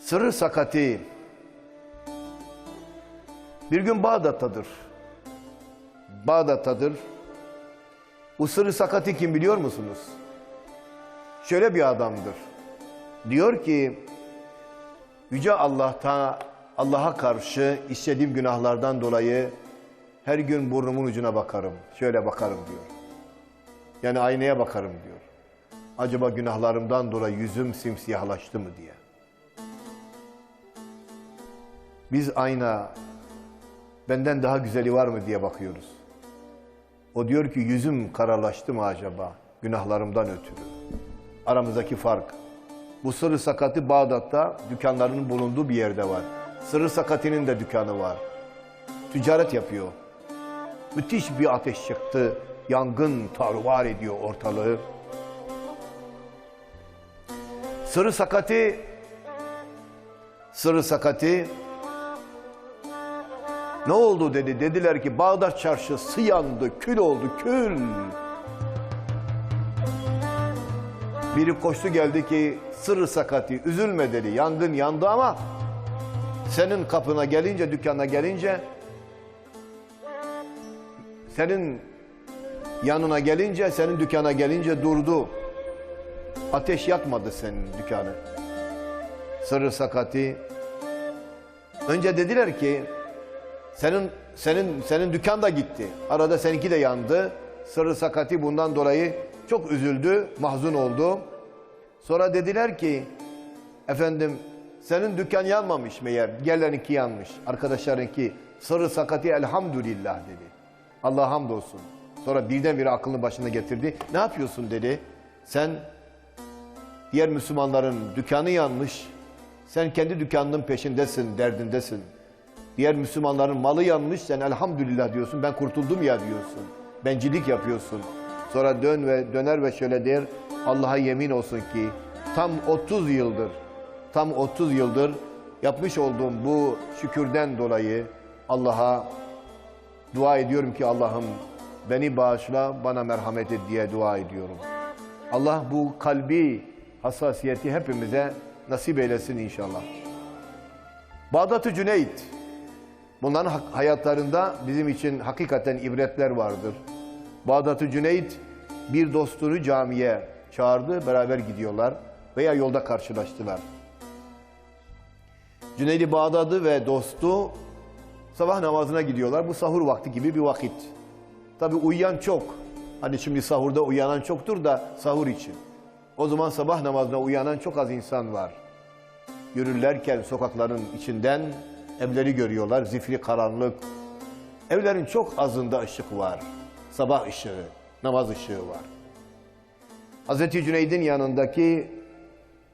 Sırrı Sakati bir gün Bağdat'tadır. Bağdat'tadır. Bu Sırrı Sakati kim biliyor musunuz? Şöyle bir adamdır. Diyor ki Yüce Allah'ta Allah'a karşı işlediğim günahlardan dolayı her gün burnumun ucuna bakarım. Şöyle bakarım diyor. Yani aynaya bakarım diyor. Acaba günahlarımdan dolayı yüzüm simsiyahlaştı mı diye. Biz ayna benden daha güzeli var mı diye bakıyoruz. O diyor ki yüzüm karalaştı mı acaba günahlarımdan ötürü. Aramızdaki fark. Bu Sırrı Sakati Bağdat'ta dükkanlarının bulunduğu bir yerde var. Sırrı Sakati'nin de dükkanı var. Ticaret yapıyor. Müthiş bir ateş çıktı. Yangın tarvar ediyor ortalığı. Sırrı Sakati Sırrı Sakati ne oldu dedi. Dediler ki Bağdat çarşısı yandı, kül oldu, kül. Biri koştu geldi ki Sırrı Sakati üzülme dedi. Yangın yandı ama senin kapına gelince, dükkana gelince senin yanına gelince, senin dükkana gelince durdu. Ateş yakmadı senin dükkanı. Sırrı Sakati önce dediler ki senin senin senin dükkan da gitti. Arada seninki de yandı. Sırrı Sakati bundan dolayı çok üzüldü, mahzun oldu. Sonra dediler ki efendim senin dükkan yanmamış meğer. Diğerlerinki yanmış. Arkadaşlarınki Sırrı Sakati elhamdülillah dedi. Allah hamdolsun. Sonra birdenbire aklını başına getirdi. Ne yapıyorsun dedi. Sen diğer Müslümanların dükkanı yanmış. Sen kendi dükkanının peşindesin, derdindesin. Diğer Müslümanların malı yanmış, sen elhamdülillah diyorsun, ben kurtuldum ya diyorsun. Bencilik yapıyorsun. Sonra dön ve döner ve şöyle der, Allah'a yemin olsun ki tam 30 yıldır, tam 30 yıldır yapmış olduğum bu şükürden dolayı Allah'a dua ediyorum ki Allah'ım beni bağışla, bana merhamet et diye dua ediyorum. Allah bu kalbi hassasiyeti hepimize nasip eylesin inşallah. Bağdat-ı Cüneyt. Bunların hayatlarında bizim için hakikaten ibretler vardır. Bağdat-ı Cüneyt bir dostunu camiye çağırdı, beraber gidiyorlar veya yolda karşılaştılar. Cüneydi Bağdat'ı ve dostu sabah namazına gidiyorlar. Bu sahur vakti gibi bir vakit. Tabi uyuyan çok. Hani şimdi sahurda uyanan çoktur da sahur için. O zaman sabah namazına uyanan çok az insan var. Yürürlerken sokakların içinden evleri görüyorlar. Zifiri karanlık. Evlerin çok azında ışık var. Sabah ışığı, namaz ışığı var. Hazreti Cüneyd'in yanındaki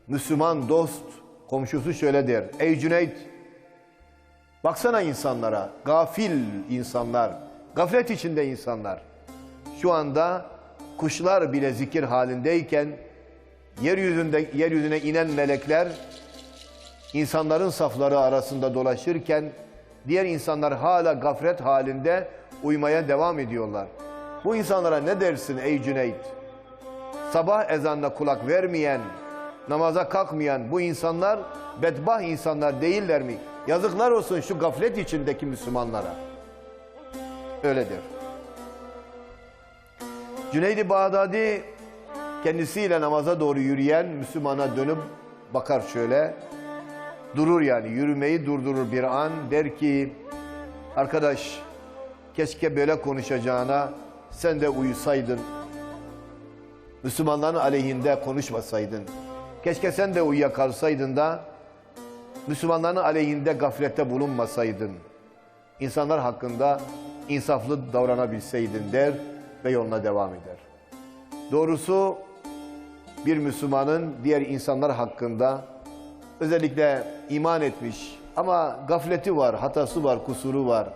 Müslüman dost komşusu şöyle der. Ey Cüneyd baksana insanlara gafil insanlar, gaflet içinde insanlar. Şu anda kuşlar bile zikir halindeyken yeryüzünde yeryüzüne inen melekler insanların safları arasında dolaşırken diğer insanlar hala gaflet halinde uymaya devam ediyorlar. Bu insanlara ne dersin ey Cüneyt? Sabah ezanına kulak vermeyen, namaza kalkmayan bu insanlar bedbah insanlar değiller mi? Yazıklar olsun şu gaflet içindeki Müslümanlara. Öyledir. Cüneydi Bağdadi kendisiyle namaza doğru yürüyen Müslümana dönüp bakar şöyle. Durur yani yürümeyi durdurur bir an der ki arkadaş keşke böyle konuşacağına sen de uyusaydın. Müslümanların aleyhinde konuşmasaydın. Keşke sen de uyuyakalsaydın da Müslümanların aleyhinde gaflette bulunmasaydın. İnsanlar hakkında insaflı davranabilseydin der ve yoluna devam eder. Doğrusu bir Müslümanın diğer insanlar hakkında özellikle iman etmiş ama gafleti var, hatası var, kusuru var.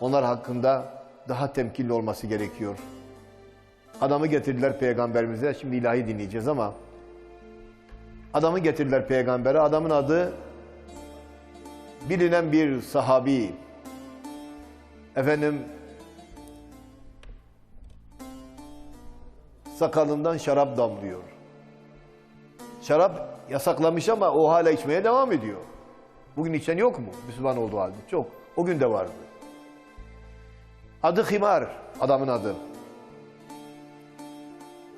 Onlar hakkında daha temkinli olması gerekiyor. Adamı getirdiler peygamberimize. Şimdi ilahi dinleyeceğiz ama adamı getirdiler peygambere. Adamın adı bilinen bir sahabi. Efendim sakalından şarap damlıyor. Şarap yasaklamış ama o hala içmeye devam ediyor. Bugün içen yok mu? Müslüman olduğu halde. Çok. O gün de vardı. Adı Himar, adamın adı.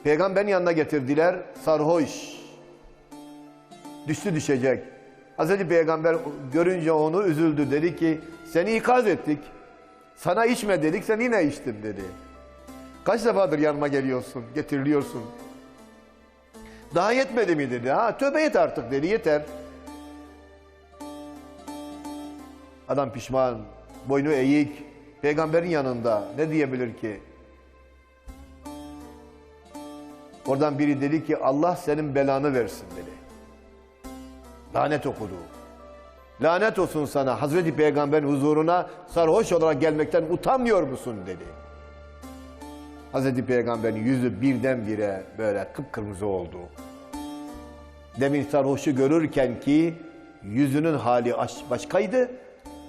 Peygamberin yanına getirdiler, sarhoş. Düştü düşecek. Hazreti Peygamber görünce onu üzüldü. Dedi ki, seni ikaz ettik. Sana içme dedik, sen yine içtin dedi. Kaç defadır yanıma geliyorsun, getiriliyorsun. Daha yetmedi mi dedi. Ha tövbe et artık dedi, yeter. Adam pişman, boynu eğik, peygamberin yanında ne diyebilir ki? Oradan biri dedi ki Allah senin belanı versin dedi. Lanet okudu. Lanet olsun sana Hazreti Peygamber'in huzuruna sarhoş olarak gelmekten utanmıyor musun dedi. Hazreti Peygamber'in yüzü birdenbire böyle kıpkırmızı oldu. Demin sarhoşu görürken ki yüzünün hali aş- başkaydı.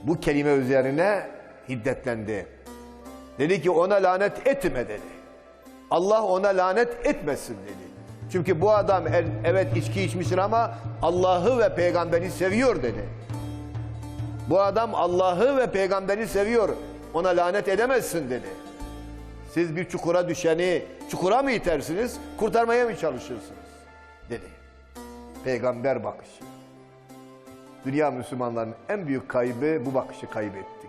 Bu kelime üzerine hiddetlendi. Dedi ki ona lanet etme dedi. Allah ona lanet etmesin dedi. Çünkü bu adam evet içki içmiştir ama Allah'ı ve peygamberi seviyor dedi. Bu adam Allah'ı ve peygamberi seviyor. Ona lanet edemezsin dedi. Siz bir çukura düşeni çukura mı itersiniz, kurtarmaya mı çalışırsınız? Dedi. Peygamber bakışı. Dünya Müslümanların en büyük kaybı bu bakışı kaybettik.